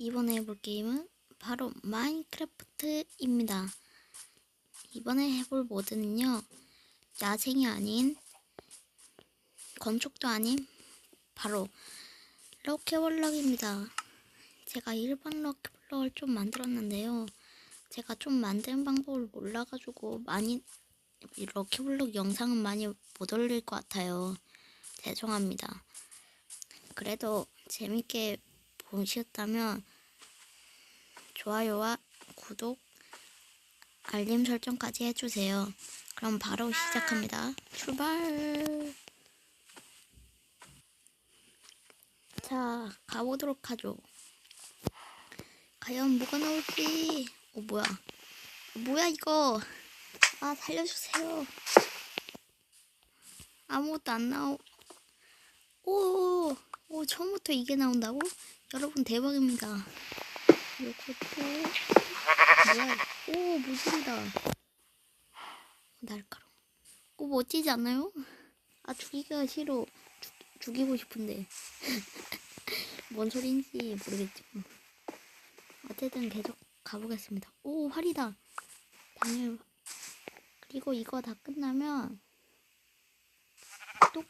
이번에 해볼 게임은 바로 마인크래프트입니다. 이번에 해볼 모드는요, 야생이 아닌, 건축도 아닌, 바로 럭키블럭입니다. 제가 일반 럭키블럭을 좀 만들었는데요. 제가 좀 만드는 방법을 몰라가지고 많이 이 럭키블럭 영상은 많이 못 올릴 것 같아요. 죄송합니다. 그래도 재밌게 보셨다면 좋아요와 구독, 알림 설정까지 해주세요. 그럼 바로 시작합니다. 출발! 자, 가보도록 하죠. 과연 뭐가 나올지. 어, 뭐야. 어, 뭐야, 이거. 아, 살려주세요. 아무것도 안 나오. 오, 오, 처음부터 이게 나온다고? 여러분, 대박입니다. 요것도, 뭐야. 오, 무진이다. 날카로워. 오, 멋지지 않아요? 아, 죽이기가 싫어. 죽, 죽이고 싶은데. 뭔 소린지 모르겠지만. 어쨌든 계속 가보겠습니다. 오, 활이다. 당연히. 그리고 이거 다 끝나면, 또,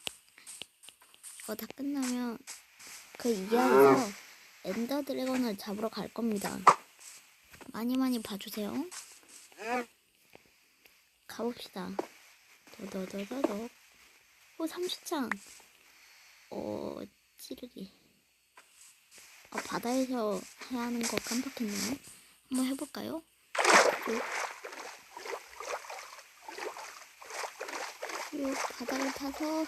이거 다 끝나면, 그 이하에서 엔더 드래곤을 잡으러 갈 겁니다. 많이 많이 봐주세요. 가봅시다. 더더더더더. 오, 30창. 어, 찌르기. 아, 바다에서 해야 하는 거 깜빡했네요. 한번 해볼까요? 요, 요 바다를 타서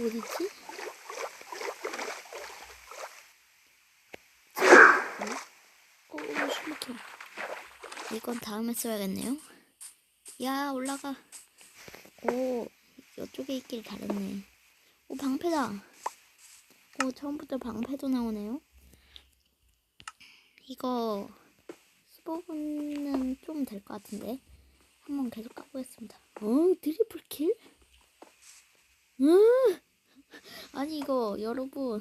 어디지? 오, 숨막혀. 이건 다음에 써야겠네요. 야, 올라가. 오, 이쪽에 있길 잘했네. 오, 방패다. 오, 처음부터 방패도 나오네요. 이거 15분은 좀 될 것 같은데. 한번 계속 가보겠습니다. 어, 트리플 킬? 음! 아니, 이거, 여러분.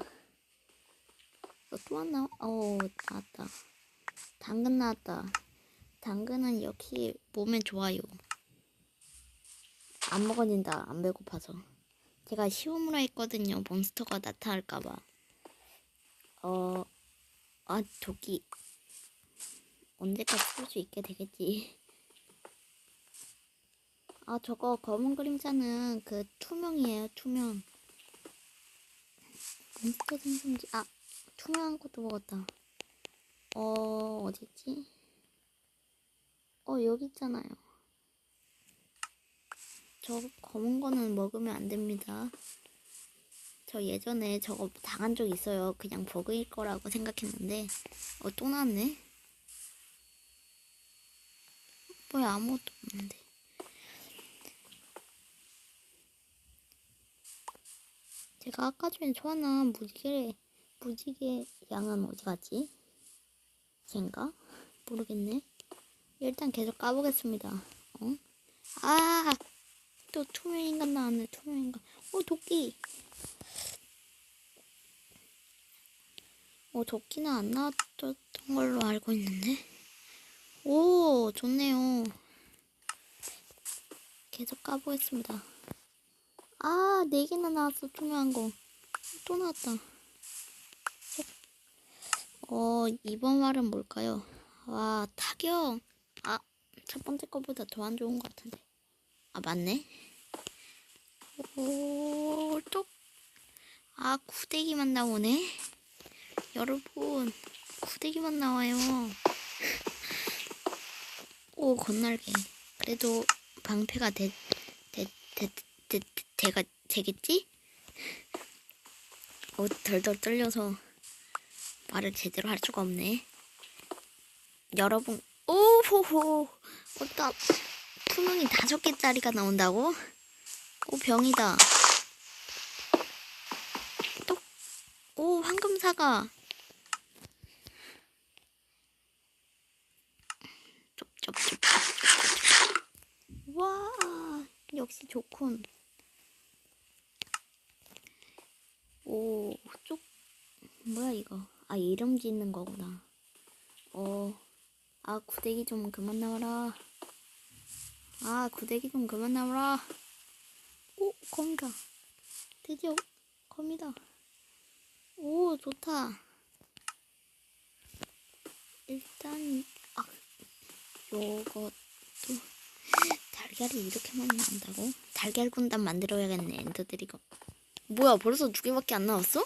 또안 나와? 어, 나왔다. 당근 나왔다. 당근은 역시 몸에 좋아요. 안 먹어진다. 안 배고파서. 제가 시험으로 했거든요. 몬스터가 나타날까봐. 어, 아, 도끼. 언제까지 쓸 수 있게 되겠지. 아, 저거 검은 그림자는 그 투명이에요. 투명. 몬스터 생성지. 아, 투명한 것도 먹었다. 어, 어디지? 어, 여기 있잖아요. 저 검은 거는 먹으면 안 됩니다. 저 예전에 저거 당한 적 있어요. 그냥 버그일 거라고 생각했는데, 어, 또 나왔네? 뭐야, 아무것도 없는데. 제가 아까 전에 좋아하는 무지개, 무지개 양은 어디 갔지? 쟤인가? 모르겠네. 일단 계속 까보겠습니다. 어? 아! 또 투명 인간 나왔네, 투명 인간. 어, 도끼! 어, 도끼는 안 나왔던 걸로 알고 있는데. 오, 좋네요. 계속 까보겠습니다. 아, 네 개나 나왔어, 투명한 거. 또 나왔다. 어, 이번 말은 뭘까요? 와, 타격. 아, 첫 번째 거보다 더 안 좋은 것 같은데. 아, 맞네. 오, 또. 아, 구데기만 나오네. 여러분, 구데기만 나와요. 오, 건날개. 그래도 방패가 되, 되, 되, 되, 되가, 되겠지? 어, 덜덜 떨려서 말을 제대로 할 수가 없네. 여러분, 오호호. 어따, 투명이 다섯 개짜리가 나온다고? 오, 병이다. 또, 오, 황금사과. 쩝쩝쩝. 와, 역시 좋군. 오, 쪽, 뭐야 이거? 아 이름 짓는 거구나. 어, 아 구데기 좀 그만 나와라. 아 구데기 좀 그만 나와라. 오 검이다. 드디어 검이다. 오 좋다. 일단 아 요것도 달걀이 이렇게 나온다고? 달걀 군단 만들어야겠네 엔더드리거. 뭐야 벌써 두 개밖에 안 나왔어?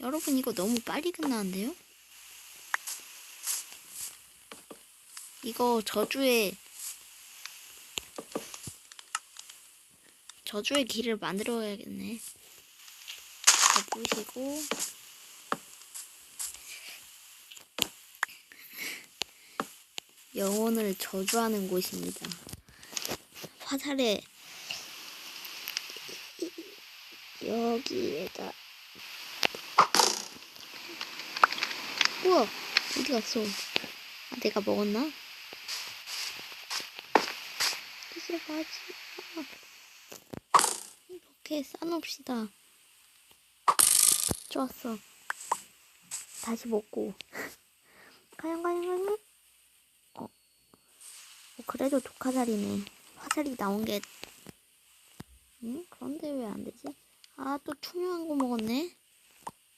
여러분 이거 너무 빨리 끝나는데요? 이거 저주의 저주의 길을 만들어야겠네. 보시고 영혼을 저주하는 곳입니다. 화살에 여기에다 우와 어디 갔어? 아, 내가 먹었나? 이제 마지막 이렇게 싸놓읍시다. 좋았어. 다시 먹고. 가영 가영 가영. 어. 어 그래도 독화살이네. 화살이 나온 게. 응? 그런데 왜? 아 또 투명한 거 먹었네.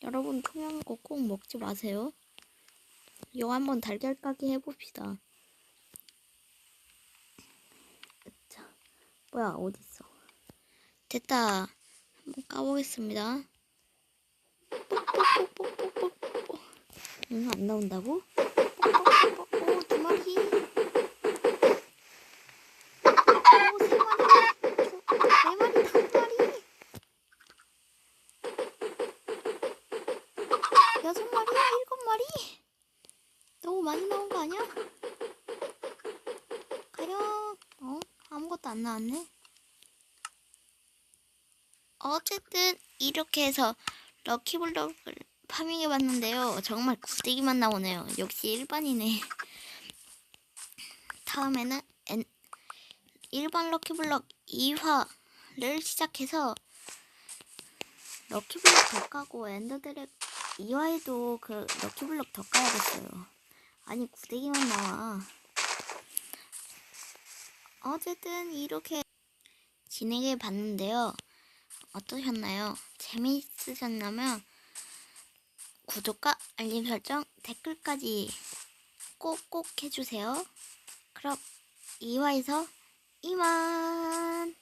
여러분 투명한 거 꼭 먹지 마세요. 이거 한번 달걀 까기 해봅시다. 자, 뭐야 어딨어? 됐다. 한번 까보겠습니다. 뽁뽁뽁뽁뽁뽁. 응, 안 나온다고? 오, 두 마리. 오, 세 마리. 네 마리, 다섯 마리. 여섯 마리, 일곱 마리. 너무 많이 나온 거 아니야? 가령, 어? 아무것도 안 나왔네. 어쨌든 이렇게 해서 럭키블럭을 파밍해 봤는데요. 정말 구데기만 나오네요. 역시 일반이네. 다음에는 엔, 일반 럭키블럭 2화를 시작해서 럭키블럭 더 까고 엔더드랙 2화에도 그 럭키블럭 더 까야겠어요. 아니 구데기만 나와. 어쨌든 이렇게 진행해 봤는데요. 어떠셨나요? 재미있으셨나면 구독과 알림 설정, 댓글까지 꼭꼭 해주세요. 그럼 2화에서 이만!